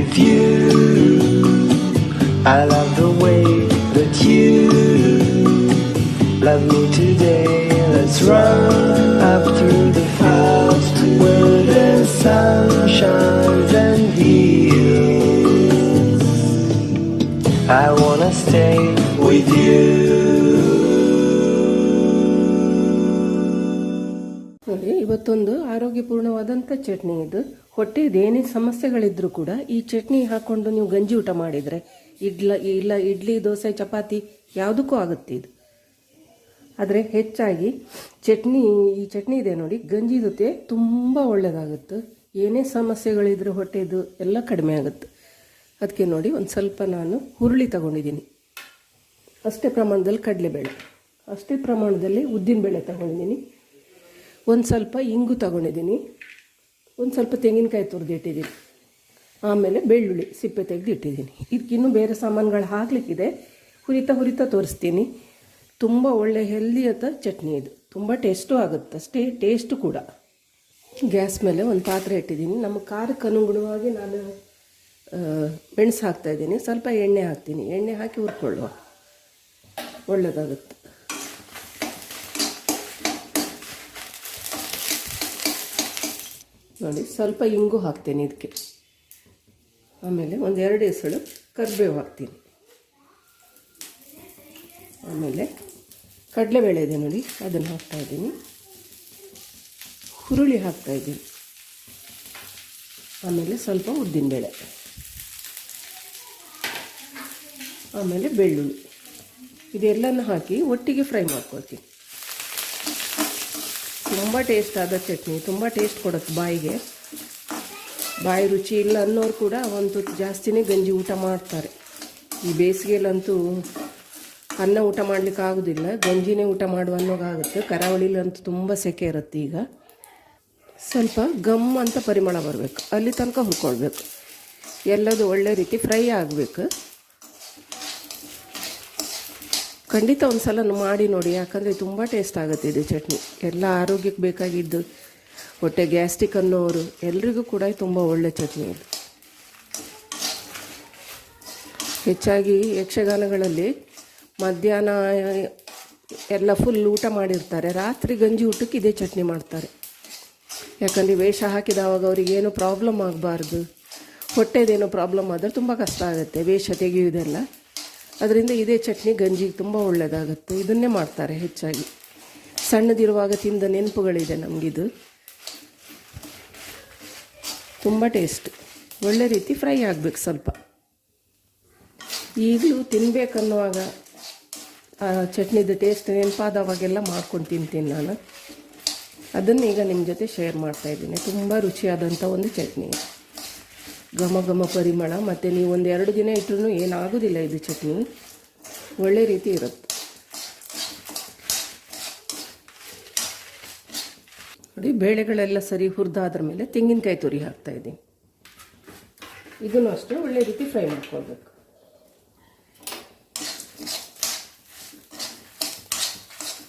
with you. I love the way that you love me today. Let's run up through the clouds where the sun shines and heals. I wanna stay with you. ಇವತ್ತೊಂದು ಆರೋಗ್ಯಪೂರ್ಣವಾದಂಥ ಚಟ್ನಿ ಇದು. ಹೊಟ್ಟೆದು ಏನೇ ಸಮಸ್ಯೆಗಳಿದ್ರೂ ಕೂಡ ಈ ಚಟ್ನಿ ಹಾಕೊಂಡು ನೀವು ಗಂಜಿ ಊಟ ಮಾಡಿದರೆ ಇಡ್ಲ, ಇಲ್ಲ ಇಡ್ಲಿ, ದೋಸೆ, ಚಪಾತಿ ಯಾವುದಕ್ಕೂ ಆಗುತ್ತೆ ಇದು. ಆದರೆ ಹೆಚ್ಚಾಗಿ ಚಟ್ನಿ, ಈ ಚಟ್ನಿ ಇದೆ ನೋಡಿ, ಗಂಜಿ ಜೊತೆ ತುಂಬ ಒಳ್ಳೆಯದಾಗುತ್ತೆ ಏನೇ ಸಮಸ್ಯೆಗಳಿದ್ರೂ ಹೊಟ್ಟೆದು ಎಲ್ಲ ಕಡಿಮೆ ಆಗುತ್ತೆ. ಅದಕ್ಕೆ ನೋಡಿ ಒಂದು ಸ್ವಲ್ಪ ನಾನು ಹುರುಳಿ ತಗೊಂಡಿದ್ದೀನಿ. ಅಷ್ಟೇ ಪ್ರಮಾಣದಲ್ಲಿ ಕಡಲೆಬೇಳೆ. ಅಷ್ಟೇ ಪ್ರಮಾಣದಲ್ಲಿ ಉದ್ದಿನಬೇಳೆ ತಗೊಂಡಿದ್ದೀನಿ. ಒಂದು ಸ್ವಲ್ಪ ಇಂಗು ತಗೊಂಡಿದ್ದೀನಿ. ಒಂದು ಸ್ವಲ್ಪ ತೆಂಗಿನಕಾಯಿ ತುರಿದಿಟ್ಟಿದ್ದೀನಿ ಆಮೇಲೆ ಬೆಳ್ಳುಳ್ಳಿ ಸಿಪ್ಪೆ ತೆಗೆದು ಇಟ್ಟಿದ್ದೀನಿ. ಇದಕ್ಕಿನ್ನೂ ಬೇರೆ ಸಾಮಾನುಗಳು ಹಾಕಲಿಕ್ಕಿದೆ. ಹುರಿತಾ ಹುರಿತಾ ತೋರಿಸ್ತೀನಿ. ತುಂಬ ಒಳ್ಳೆ ಹೆಲ್ದಿ ಅಂತ ಚಟ್ನಿ ಇದು. ತುಂಬ ಟೇಸ್ಟು ಆಗುತ್ತೆ. ಅಷ್ಟೇ ಟೇಸ್ಟು ಕೂಡ. ಗ್ಯಾಸ್ ಮೇಲೆ ಒಂದು ಪಾತ್ರೆ ಇಟ್ಟಿದ್ದೀನಿ. ನಮ್ಮ ಖಾರಕ್ಕೆ ಅನುಗುಣವಾಗಿ ನಾನು ಮೆಣಸು ಹಾಕ್ತಾಯಿದ್ದೀನಿ ಸ್ವಲ್ಪ ಎಣ್ಣೆ ಹಾಕ್ತೀನಿ. ಎಣ್ಣೆ ಹಾಕಿ ಹುರ್ಕೊಳ್ಳುವ. ಒಳ್ಳೆಯದಾಗುತ್ತೆ ನೋಡಿ, ಸ್ವಲ್ಪ ಇಂಗು ಹಾಕ್ತೇನೆ ಇದಕ್ಕೆ. ಆಮೇಲೆ ಒಂದು ಎರಡು ಎಸಳು ಕರಿಬೇವು ಹಾಕ್ತೀನಿ. ಆಮೇಲೆ ಕಡಲೆಬೇಳೆ ಇದೆ ನೋಡಿ, ಅದನ್ನು ಹಾಕ್ತಾ ಇದ್ದೀನಿ. ಹುರುಳಿ ಹಾಕ್ತಾ ಇದ್ದೀನಿ. ಆಮೇಲೆ ಸ್ವಲ್ಪ ಉದ್ದಿನಬೇಳೆ. ಆಮೇಲೆ ಬೆಳ್ಳುಳ್ಳಿ. ಇದೆಲ್ಲನೂ ಹಾಕಿ ಒಟ್ಟಿಗೆ ಫ್ರೈ ಮಾಡ್ಕೊಳ್ತೀನಿ. ತುಂಬ ಟೇಸ್ಟ್ ಆದ ಚಟ್ನಿ, ತುಂಬ ಟೇಸ್ಟ್ ಕೊಡುತ್ತೆ ಬಾಯಿಗೆ. ಬಾಯಿ ರುಚಿ ಇಲ್ಲ ಅನ್ನೋರು ಕೂಡ ಒಂದು ತುತ್ತು ಜಾಸ್ತಿನೇ ಗಂಜಿ ಊಟ ಮಾಡ್ತಾರೆ. ಈ ಬೇಸಿಗೆಯಲ್ಲಂತೂ ಅನ್ನ ಊಟ ಮಾಡ್ಲಿಕ್ಕೆ ಆಗೋದಿಲ್ಲ, ಗಂಜಿನೇ ಊಟ ಮಾಡುವ ಅನ್ನೋಗಾಗುತ್ತೆ ಕರಾವಳಿಲಂತೂ ತುಂಬ ಸೆಕೆ ಇರುತ್ತೆ ಈಗ. ಸ್ವಲ್ಪ ಗಮ್ ಅಂತ ಪರಿಮಳ ಬರಬೇಕು. ಅಲ್ಲಿ ತನಕ ಹುರ್ಕೊಳ್ಬೇಕು. ಎಲ್ಲದು ಒಳ್ಳೆ ರೀತಿ ಫ್ರೈ ಆಗಬೇಕು. ಖಂಡಿತ ಒಂದು ಸಲ ಮಾಡಿ ನೋಡಿ, ಯಾಕಂದರೆ ತುಂಬ ಟೇಸ್ಟ್ ಆಗುತ್ತೆ ಇದು ಚಟ್ನಿ. ಎಲ್ಲ ಆರೋಗ್ಯಕ್ಕೆ ಬೇಕಾಗಿದ್ದು, ಹೊಟ್ಟೆ ಗ್ಯಾಸ್ಟಿಕ್ ಅನ್ನೋರು ಎಲ್ರಿಗೂ ಕೂಡ ತುಂಬ ಒಳ್ಳೆ ಚಟ್ನಿ ಇದು. ಹೆಚ್ಚಾಗಿ ಯಕ್ಷಗಾನಗಳಲ್ಲಿ ಮಧ್ಯಾಹ್ನ ಎಲ್ಲ ಫುಲ್ ಊಟ ಮಾಡಿರ್ತಾರೆ, ರಾತ್ರಿ ಗಂಜಿ ಊಟಕ್ಕೆ ಇದೇ ಚಟ್ನಿ ಮಾಡ್ತಾರೆ. ಯಾಕಂದರೆ ವೇಷ ಹಾಕಿದವಾಗ ಅವ್ರಿಗೆ ಏನು ಪ್ರಾಬ್ಲಮ್ ಆಗಬಾರ್ದು. ಹೊಟ್ಟೆದೇನೋ ಪ್ರಾಬ್ಲಮ್ ಆದರೆ ತುಂಬ ಕಷ್ಟ ಆಗುತ್ತೆ, ವೇಷ ತೆಗೆಯುವುದೆಲ್ಲ. ಅದರಿಂದ ಇದೇ ಚಟ್ನಿ ಗಂಜಿಗೆ ತುಂಬ ಒಳ್ಳೆಯದಾಗುತ್ತೆ ಇದನ್ನೇ ಮಾಡ್ತಾರೆ ಹೆಚ್ಚಾಗಿ. ಸಣ್ಣದಿರುವಾಗ ತಿಂದ ನೆನಪುಗಳಿದೆ ನಮಗಿದು. ತುಂಬ ಟೇಸ್ಟ್. ಒಳ್ಳೆ ರೀತಿ ಫ್ರೈ ಆಗಬೇಕು ಸ್ವಲ್ಪ. ಈಗಲೂ ತಿನ್ನಬೇಕನ್ನುವಾಗ ಚಟ್ನಿದು ಟೇಸ್ಟ್ ನೆನಪಾದವಾಗೆಲ್ಲ ಮಾಡ್ಕೊಂಡು ತಿಂತೀನಿ ನಾನು. ಅದನ್ನು ಈಗ ನಿಮ್ಮ ಜೊತೆ ಶೇರ್ ಮಾಡ್ತಾಯಿದ್ದೀನಿ ತುಂಬ ರುಚಿಯಾದಂಥ ಒಂದು ಚಟ್ನಿ. ಘಮ ಘಮ ಪರಿಮಳ, ಮತ್ತು ನೀವು ಒಂದು ಎರಡು ದಿನ ಇಟ್ಟರೂ ಏನಾಗೋದಿಲ್ಲ ಇದು ಚಟ್ನಿ. ಒಳ್ಳೆ ರೀತಿ ಇರುತ್ತೆ. ನೋಡಿ, ಬೇಳೆಗಳೆಲ್ಲ ಸರಿ ಹುರಿದಾದ್ರ ಮೇಲೆ ತೆಂಗಿನಕಾಯಿ ತುರಿ ಹಾಕ್ತಾ ಇದ್ದೀನಿ. ಇದನ್ನು ಅಷ್ಟೇ ಒಳ್ಳೆ ರೀತಿ ಫ್ರೈ ಮಾಡ್ಕೊಳ್ಬೇಕು.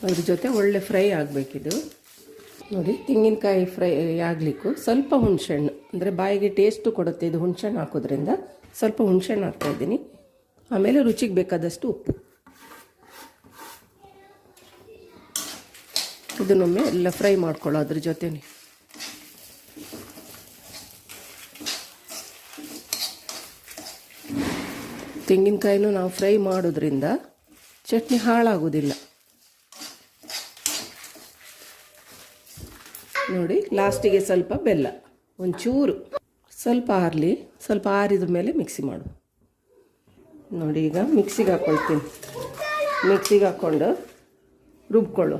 ಅದ್ರ ಜೊತೆ ಒಳ್ಳೆ ಫ್ರೈ ಆಗಬೇಕಿದು. ನೋಡಿ, ತೆಂಗಿನಕಾಯಿ ಫ್ರೈ ಆಗಲಿಕ್ಕೂ. ಸ್ವಲ್ಪ ಹುಣಸೆಹಣ್ಣು, ಅಂದರೆ ಬಾಯಿಗೆ ಟೇಸ್ಟು ಕೊಡುತ್ತೆ, ಇದು ಹುಣಸೆಹಣ್ಣು ಹಾಕೋದ್ರಿಂದ. ಸ್ವಲ್ಪ ಹುಣಸೆಹಣ್ಣು ಹಾಕ್ತಾಯಿದ್ದೀನಿ ಆಮೇಲೆ ರುಚಿಗೆ ಬೇಕಾದಷ್ಟು ಉಪ್ಪು. ಇದನ್ನೊಮ್ಮೆ ಎಲ್ಲ ಫ್ರೈ ಮಾಡ್ಕೊಳ್ಳೋ ಅದ್ರ ಜೊತೆನೆ. ತೆಂಗಿನಕಾಯಿನೂ ನಾವು ಫ್ರೈ ಮಾಡೋದ್ರಿಂದ ಚಟ್ನಿ ಹಾಳಾಗೋದಿಲ್ಲ. ನೋಡಿ ಲಾಸ್ಟಿಗೆ ಸ್ವಲ್ಪ ಬೆಲ್ಲ, ಒಂಚೂರು. ಸ್ವಲ್ಪ ಆರಲಿ, ಸ್ವಲ್ಪ ಆರಿದ ಮೇಲೆ ಮಿಕ್ಸಿ ಮಾಡು. ನೋಡಿ, ಈಗ ಮಿಕ್ಸಿಗೆ ಹಾಕ್ಕೊಳ್ತೀನಿ ಮಿಕ್ಸಿಗೆ ಹಾಕ್ಕೊಂಡು ರುಬ್ಕೊಳ್ಳು.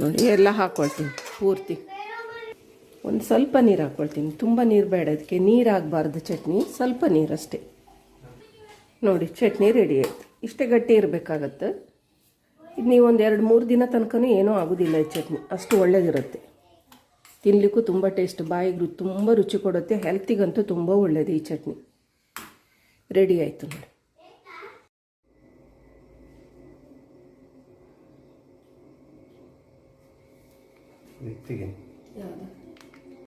ನೋಡಿ, ಎಲ್ಲ ಹಾಕ್ಕೊಳ್ತೀನಿ ಪೂರ್ತಿ. ಒಂದು ಸ್ವಲ್ಪ ನೀರು ಹಾಕ್ಕೊಳ್ತೀನಿ ತುಂಬ ನೀರು ಬೇಡ ಅದಕ್ಕೆ ನೀರು ಆಗಬಾರ್ದು ಚಟ್ನಿ, ಸ್ವಲ್ಪ ನೀರಷ್ಟೇ ನೋಡಿ, ಚಟ್ನಿ ರೆಡಿ ಆಯ್ತು. ಇಷ್ಟೇ ಗಟ್ಟಿ ಇರಬೇಕಾಗತ್ತೆ. ಇದು ನೀವು ಒಂದು ಎರಡು ಮೂರು ದಿನ ತನಕನೂ ಏನೂ ಆಗೋದಿಲ್ಲ ಈ ಚಟ್ನಿ. ಅಷ್ಟು ಒಳ್ಳೇದಿರುತ್ತೆ. ತಿನ್ನಲಿಕ್ಕೂ ತುಂಬ ಟೇಸ್ಟ್ ಬಾಯಿಗೆ ತುಂಬ ರುಚಿ ಕೊಡುತ್ತೆ ಹೆಲ್ತಿಗಂತೂ ತುಂಬ ಒಳ್ಳೆಯದು ಈ ಚಟ್ನಿ. ರೆಡಿ ಆಯಿತು ನೋಡಿ. ತೆಗಿ